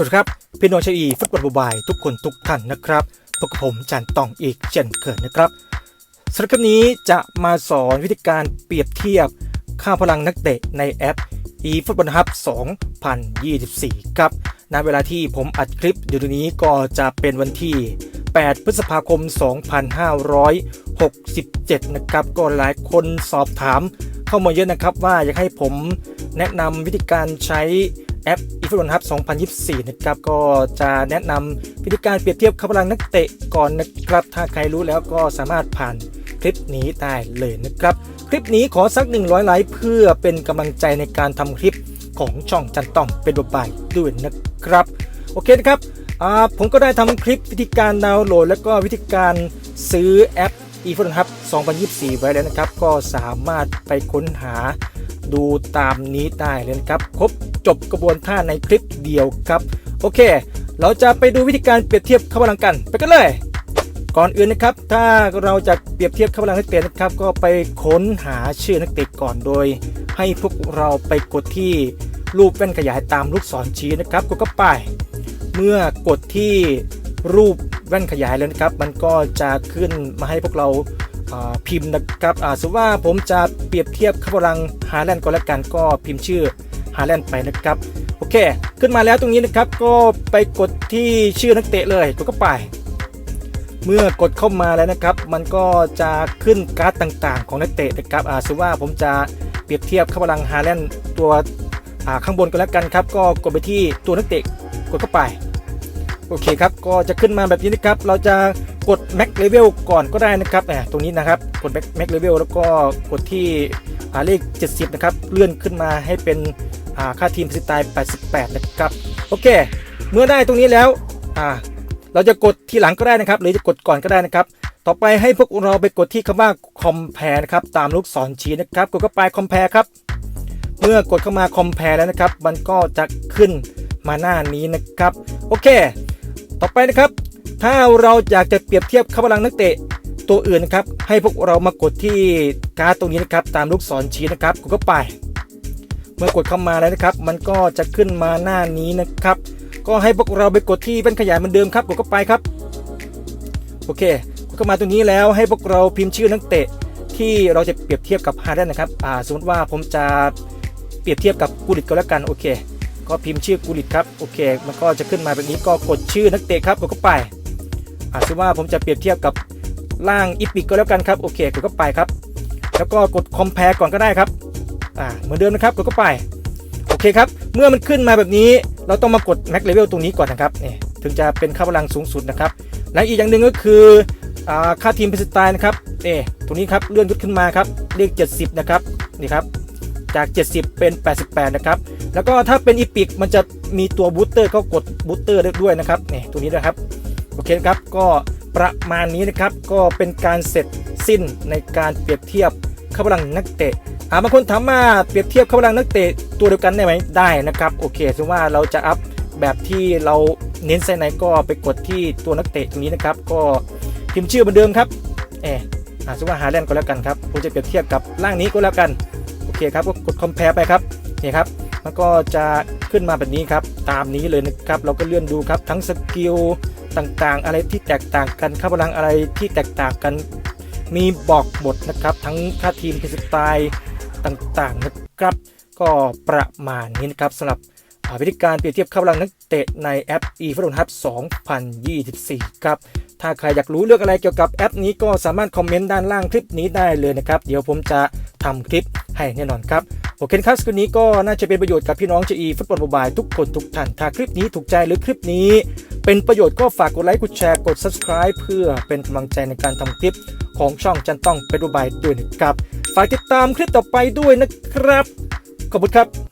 สวัสดีครับ พี่น้องชาวอีฟุตบอลบูบายทุกคนทุกท่านนะครับพบกับผมจันตองอีกเช่นเคยนะครับสำหรับคลิปนี้จะมาสอนวิธีการเปรียบเทียบค่าพลังนักเตะในแอป eFootball Hub 2024 ครับณเวลาที่ผมอัดคลิปอยู่ตรงนี้ก็จะเป็นวันที่ 8 พฤษภาคม 2567 นะครับ ก็หลายคนสอบถามเข้ามาเยอะนะครับว่าอยากให้ผมแนะนำวิธีการใช้ แอป eFootball Hub 2024 นะครับ ก็จะแนะนำวิธีการเปรียบเทียบค่าพลังนักเตะก่อนนะครับ ถ้าใครรู้แล้วก็สามารถผ่านคลิปนี้ได้เลยนะครับ คลิปนี้ขอสัก 100 ไลค์เพื่อเป็นกำลังใจในการทำคลิปของช่องจันต้องเป็นบทบายด้วยนะครับ โอเคนะครับผมก็ได้ทำคลิปวิธีการดาวน์โหลด แล้วก็วิธีการซื้อแอป e f o n Hub 2024 ไว้แล้วนะครับ ก็สามารถไปค้นหา ดูตามนี้ได้เลยนะครับ ครบจบกระบวนท่าในคลิปเดียวครับ โอเค เราจะไปดูวิธีการเปรียบเทียบค่าวพลังกัน ไปกันเลย ก่อนอื่นนะครับ ถ้าเราจะเปรียบเทียบค่าวพลังนักเตะนะครับ ก็ไปค้นหาชื่อนักเตะก่อนโดย ให้พวกเราไปกดที่รูปแว่นขยายตามลูกศรชี้นะครับ กดเข้าไป เมื่อกดที่รูปแว่นขยายแล้วนะครับ มันก็จะขึ้นมาให้พวกเรา พิมพ์นะครับอ่าสมมติว่าผมจะเปรียบเทียบค่าพลังฮาแลนด์ก็แล้วกันก็พิมพ์ชื่อฮาแลนด์ไปนะครับโอเค ขึ้นมาแล้วตรงนี้นะครับก็ไปกดที่ชื่อนักเตะเลยกดเข้าไป เมื่อกดเข้ามาแล้วนะครับ มันก็จะขึ้นการ์ดต่างๆ ของนักเตะนะครับอ่าสมมติว่าผมจะเปรียบเทียบค่าพลังฮาแลนด์ตัวอ่าข้างบนก็แล้วกันครับ ก็กดไปที่ตัวนักเตะกดเข้าไปโอเคครับก็จะขึ้นมาแบบนี้นะครับ เราจะ กด Max Level ก่อนก็ได้นะครับตรงนี้นะครับกด Max Level แล้วก็กดที่เลข 70 นะครับ เลื่อนขึ้นมาให้เป็นค่าทีมสไตล์ 88 นะครับ โอเค เมื่อได้ตรงนี้แล้วเราจะกดทีหลังก็ได้นะครับ หรือจะกดก่อนก็ได้นะครับ ต่อไปให้พวกเราไปกดที่คำว่า compare นะครับ ตามลูกศรชี้นะครับ กดเข้าไป compare ครับ เมื่อกดเข้ามา compare แล้วนะครับ มันก็จะขึ้นมาหน้านี้นะครับ โอเค ต่อไปนะครับ ถ้าเราอยากจะเปรียบเทียบค่าพลังนักเตะตัวอื่นนะครับ ให้พวกเรามากดที่การ์ดตรงนี้นะครับ ตามลูกศรชี้นะครับกดเข้าไป เมื่อกดเข้ามาแล้วนะครับ มันก็จะขึ้นมาหน้านี้นะครับ ก็ให้พวกเราไปกดที่เป็นขยายเหมือนเดิมครับกดเข้าไปครับ โอเคกดเข้ามาตรงนี้แล้วให้พวกเราพิมพ์ชื่อนักเตะที่เราจะเปรียบเทียบกับฮาร์เดนนะครับอ่าสมมติว่าผมจะเปรียบเทียบกับกูริตก็แล้วกันโอเค ก็พิมพ์ชื่อกูริตครับโอเค มันก็จะขึ้นมาแบบนี้ก็กดชื่อนักเตะครับกดเข้าไป อาสมมติว่าผมจะเปรียบเทียบกับล่างอีพิกก็แล้วกันครับโอเคกดเข้าไปครับ แล้วก็กด compare ก่อนก็ได้ครับอ่าเหมือนเดิมนะครับกดเข้าไปโอเคครับ เมื่อมันขึ้นมาแบบนี้ เราต้องมากด max level ตรงนี้ก่อนนะครับนี่ถึงจะเป็นค่าพลังสูงสุดนะครับ และอีกอย่างหนึ่งก็คืออ่าค่าทีมเป็นสไตล์นะครับนี่ตรงนี้ครับเลื่อนขึ้นมาครับเลข70 นะครับนี่ครับจาก 70 เป็น 88 นะครับ แล้วก็ถ้าเป็นอีพิกมันจะมีตัวบูสเตอร์ก็กดบูสเตอร์ด้ด้วยนะครับนี่ตรงนี้นะครับ โอเคครับก็ประมาณนี้นะครับก็เป็นการเสร็จสิ้นในการเปรียบเทียบค่าพลังนักเตะอ่าบางคนถามว่าเปรียบเทียบค่าพลังนักเตะตัวเดียวกันได้ไหมได้นะครับโอเคสมมติว่าเราจะอัพแบบที่เราเน้นไซไหนก็ไปกดที่ตัวนักเตะตรงนี้นะครับ ก็พิมพ์ชื่อเหมือนเดิมครับเอออ่าสมมติว่าหาแลนก็แล้วกันครับผมจะเปรียบเทียบกับร่างนี้ก็แล้วกันโอเคครับก็กด compare ไปครับนี่ครับมันก็จะขึ้นมาแบบนี้ครับตามนี้เลยนะครับเราก็เลื่อนดูครับทั้งสกิล ต่างๆ อะไรที่แตกต่างกันค่าพลังอะไรที่แตกต่างกัน มีบอกหมดนะครับ ทั้งค่าทีมสไตล์ต่างๆนะครับ ก็ประมาณนี้นะครับสำหรับวิธีการเปรียบเทียบค่าพลังนักเตะในแอป e f o o t Hub 2024 ครับ ถ้าใครอยากรู้เรื่องอะไรเกี่ยวกับแอปนี้ก็สามารถคอมเมนต์ด้านล่างคลิปนี้ได้เลยนะครับ เดี๋ยวผมจะทำคลิปให้แน่นอนครับ โอเคครับคลิปนี้ก็น่าจะเป็นประโยชน์กับพี่น้องเจอีฟุตบอลโมบายทุกคนทุกท่านถ้าคลิปนี้ถูกใจหรือคลิปนี้ เป็นประโยชน์ก็ฝากกดไลค์กดแชร์กด subscribe เพื่อเป็นกำลังใจในการทำคลิปของช่องจันต้องเป็นโมบายด้วยนะครับฝากติดตามคลิปต่อไปด้วยนะครับขอบคุณครับ